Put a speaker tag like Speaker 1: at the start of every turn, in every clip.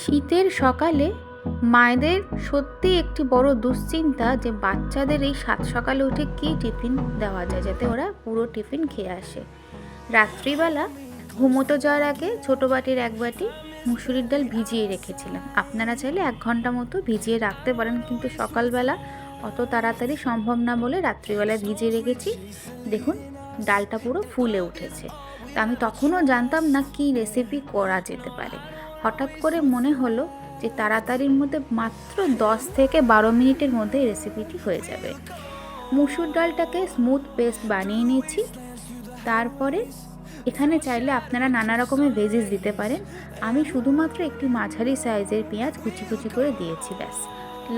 Speaker 1: শীতের সকালে মায়েদের সত্যি একটি বড় দুশ্চিন্তা যে বাচ্চাদের এই সাত সকালে উঠে কী টিফিন দেওয়া যায় যাতে ওরা পুরো টিফিন খেয়ে আসে। রাত্রিবেলা ঘুমোতে যাওয়ার আগে ছোটো বাটির এক বাটি মুসুরির ডাল ভিজিয়ে রেখেছিলাম। আপনারা চাইলে এক ঘণ্টা মতো ভিজিয়ে রাখতে পারেন, কিন্তু সকালবেলা অত তাড়াতাড়ি সম্ভব না বলে রাত্রিবেলা ভিজিয়ে রেখেছি। দেখুন, ডালটা পুরো ফুলে উঠেছে। তা আমি তখনও জানতাম না কি রেসিপি করা যেতে পারে। হঠাৎ করে মনে হলো যে তাড়াতাড়ির মধ্যে মাত্র দশ থেকে বারো মিনিটের মধ্যে রেসিপিটি হয়ে যাবে। মুসুর ডালটাকে স্মুথ পেস্ট বানিয়ে নিয়েছি। তারপরে এখানে চাইলে আপনারা নানা রকমের ভেজিস দিতে পারেন। আমি শুধুমাত্র একটি মাঝারি সাইজের পেঁয়াজ কুচি কুচি করে দিয়েছি, ব্যাস।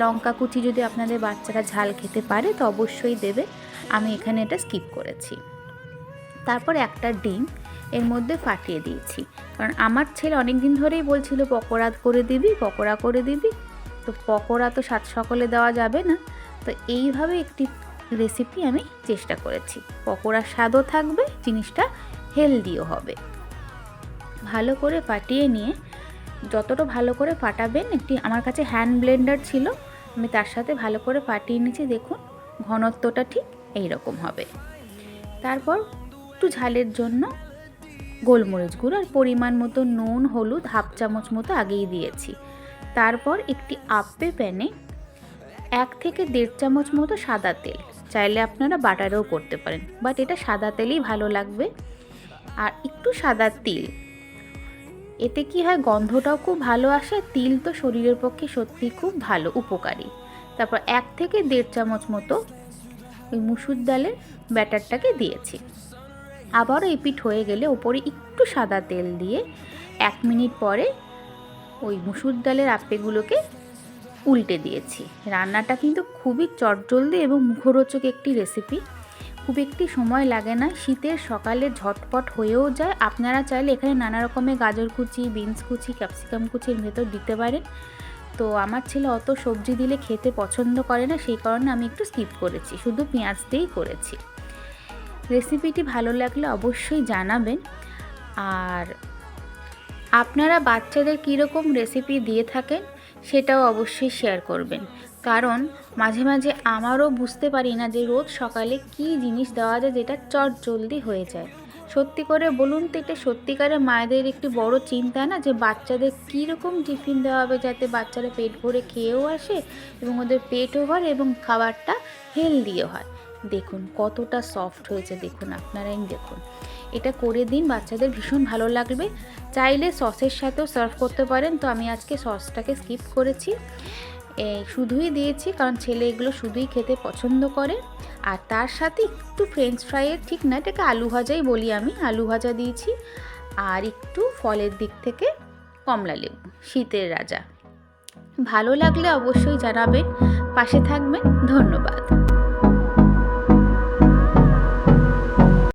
Speaker 1: লঙ্কা কুচি যদি আপনাদের বাচ্চারা ঝাল খেতে পারে, তো অবশ্যই দেবে। আমি এখানে এটা স্কিপ করেছি। তারপর একটা ডিম এর মধ্যে ফাটিয়ে দিয়েছি। কারণ আমার ছেলে অনেক দিন ধরেই বলছিল, পকোড়া করে দিবি, পকোড়া করে দিবি। তো পকোড়া তো সাত সকলে দেওয়া যাবে না। তো এইভাবে একটি রেসিপি আমি চেষ্টা করেছি। পকোড়ার স্বাদও থাকবে, জিনিসটা হেলদিও হবে। ভালো করে ফাটিয়ে নিয়ে, যতটা ভালো করে ফাটাবেন, একটি আমার কাছে হ্যান্ড ব্লেন্ডার ছিল, আমি তার সাথে ভালো করে ফাটিয়ে নিয়েছি, দেখুন, ঘনত্বটা ঠিক এই রকম হবে। তারপর একটু ঝালের জন্য গোলমরিচ গুঁড়ো আর পরিমাণ মতো নুন, হলুদ, হাফ চামচ মতো আগেই দিয়েছি। তারপর একটি আপ্পে প্যানে এক থেকে দেড় চামচ মতো সাদা তেল। চাইলে আপনারা বাটারেও করতে পারেন, বাট এটা সাদা তেলেই ভালো লাগবে। আর একটু সাদা তিল। এতে কি হয়, গন্ধটাও খুব ভালো আসে, তিল তো শরীরের পক্ষে সত্যি খুব ভালো, উপকারী। তারপর এক থেকে দেড় চামচ মতো ওই মুসুর ডালের ব্যাটারটাকে দিয়েছি। আবারও এপিট হয়ে গেলে ওপরে একটু সাদা তেল দিয়ে এক মিনিট পরে ওই মুসুর ডালের আপেগুলোকে উল্টে দিয়েছি। রান্নাটা কিন্তু খুবই চটজলদি এবং মুখরোচক একটি রেসিপি খুব একটি সময় লাগে না, শীতের সকালে ঝটপট হয়েও যায়। আপনারা চাইলে এখানে নানা রকমের গাজর কুচি, বিনস কুচি, ক্যাপসিকাম কুচির ভেতর দিতে পারেন। তো আমার ছেলে অত সবজি দিলে খেতে পছন্দ করে না, সেই কারণে আমি একটু স্কিপ করেছি। শুধু পেঁয়াজ দিয়েই করেছি। রেসিপিটি ভালো লাগলে অবশ্যই জানাবেন। আর আপনারা বাচ্চাদের কীরকম রেসিপি দিয়ে থাকেন সেটাও অবশ্যই শেয়ার করবেন। কারণ মাঝে মাঝে আমারও বুঝতে পারি না যে রোজ সকালে কি জিনিস দেওয়া যায় যেটা চট জলদি হয়ে যায়। সত্যি করে বলুন তো, এটা সত্যিকারে মায়েদের একটি বড় চিন্তা না যে বাচ্চাদের কীরকম টিফিন দেওয়া হবে যাতে বাচ্চারা পেট ভরে খেয়েও আসে এবং ওদের পেটও ভরে এবং খাবারটা হেলদিও হয়। দেখুন, কতটা সফট হয়েছে, দেখুন, আপনারাই দেখুন। এটা করে দিন, বাচ্চাদের ভীষণ ভালো লাগবে। চাইলে সসের সাথেও সার্ভ করতে পারেন। তো আমি আজকে সসটাকে স্কিপ করেছি। শুধুই দিয়েছি, কারণ ছেলে এগুলো শুধুই খেতে পছন্দ করে। আর তার সাথে একটু ফ্রেঞ্চ ফ্রাইয়ের ঠিক না, এটাকে আলু ভাজাই বলি আমি, আলু ভাজা দিয়েছি। আর একটু ফলের দিক থেকে কমলা লেবু, শীতের রাজা। ভালো লাগলে অবশ্যই জানাবেন, পাশে থাকবেন, ধন্যবাদ।